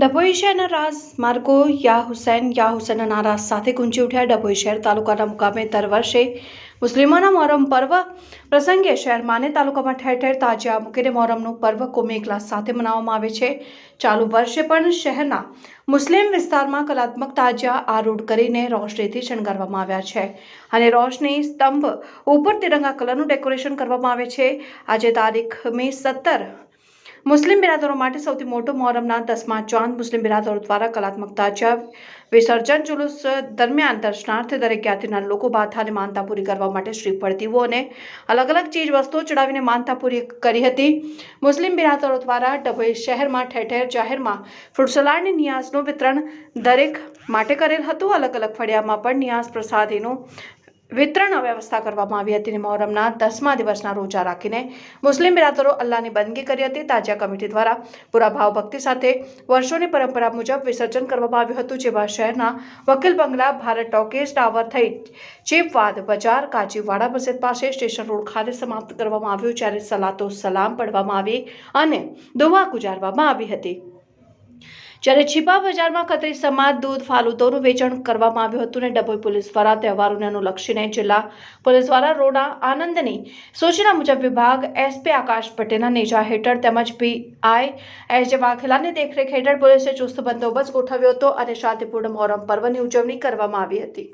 ડભોઈ શહેરના રાજ માર્ગો યા હુસૈન યા હુસૈનના નારા સાથે ગુંજી ઉઠ્યા ડભોઈ શહેર તાલુકાના મુકામે દર વર્ષે મુસ્લિમોના મોહરમ પર્વ પ્રસંગે શહેરમાં અને તાલુકામાં ઠેર ઠેર તાજિયા મૂકીને મોહરમનું પર્વ કોમી ક્લાસ સાથે મનાવવામાં આવે છે. ચાલુ વર્ષે પણ શહેરના મુસ્લિમ વિસ્તારમાં કલાત્મક તાજિયા આરૂઢ કરીને રોશનીથી શણગારવામાં આવ્યા છે અને રોશની સ્તંભ ઉપર તિરંગા કલરનું ડેકોરેશન કરવામાં આવે છે. આજે તારીખ મે સત્તર મુસ્લિમ બિરાદરો માટે સૌથી મોટો મોહરમના દસમા ચાંદ મુસ્લિમ બિરાદરો દ્વારા કલાત્મકતા તાજિયા વિસર્જન જુલુસ દરમિયાન દર્શનાર્થે દરેક જ્ઞાતિના લોકો બાથાને માનતા પૂરી કરવા માટે શ્રી પડતીઓ અને અલગ અલગ ચીજ વસ્તુઓ ચડાવીને માનતા પૂરી કરી હતી. મુસ્લિમ બિરાદરો દ્વારા ડભોઈ શહેરમાં ઠેર ઠેર જાહેરમાં ફ્રૂટ નિયાઝનું વિતરણ દરેક માટે કરેલ હતું. અલગ અલગ ફળિયામાં પણ નિયાસ પ્રસાદીનું વિતરણ વ્યવસ્થા કરવામાં આવી હતી. મોહરમના દસમા દિવસના રોજા રાખીને મુસ્લિમ બિરાદરો અલ્લાહની બંદગી કરી હતી. તાજિયા કમિટી દ્વારા પૂરા ભાવભક્તિ સાથે વર્ષોની પરંપરા મુજબ વિસર્જન કરવામાં આવ્યું હતું, જેમાં શહેરના વકીલ બંગલા, ભારત ટોકીઝ ટાવર થઈ ચીપવાદ, બજાર, કાજીવાડા મસ્જિદ પાસે સ્ટેશન રોડ ખાતે સમાપ્ત કરવામાં આવ્યું, જ્યારે સલાતો સલામ પઢવામાં આવી અને દુવા ગુજારવામાં આવી હતી. જ્યારે છીપા બજારમાં ખત્રી સમાજ દૂધ ફાલુદોનું વેચાણ કરવામાં આવ્યું હતું અને ડભોઈ પોલીસ દ્વારા તહેવારોને અનુલક્ષીને જિલ્લા પોલીસ દ્વારા રોડા આનંદની સૂચના મુજબ વિભાગ એસપી આકાશ પટેલના નેજા હેઠળ તેમજ પીઆઈ એસ જે વાઘેલાની દેખરેખ હેઠળ પોલીસે ચુસ્ત બંદોબસ્ત ગોઠવ્યો હતો અને શાંતિપૂર્ણ મોહરમ પર્વની ઉજવણી કરવામાં આવી હતી.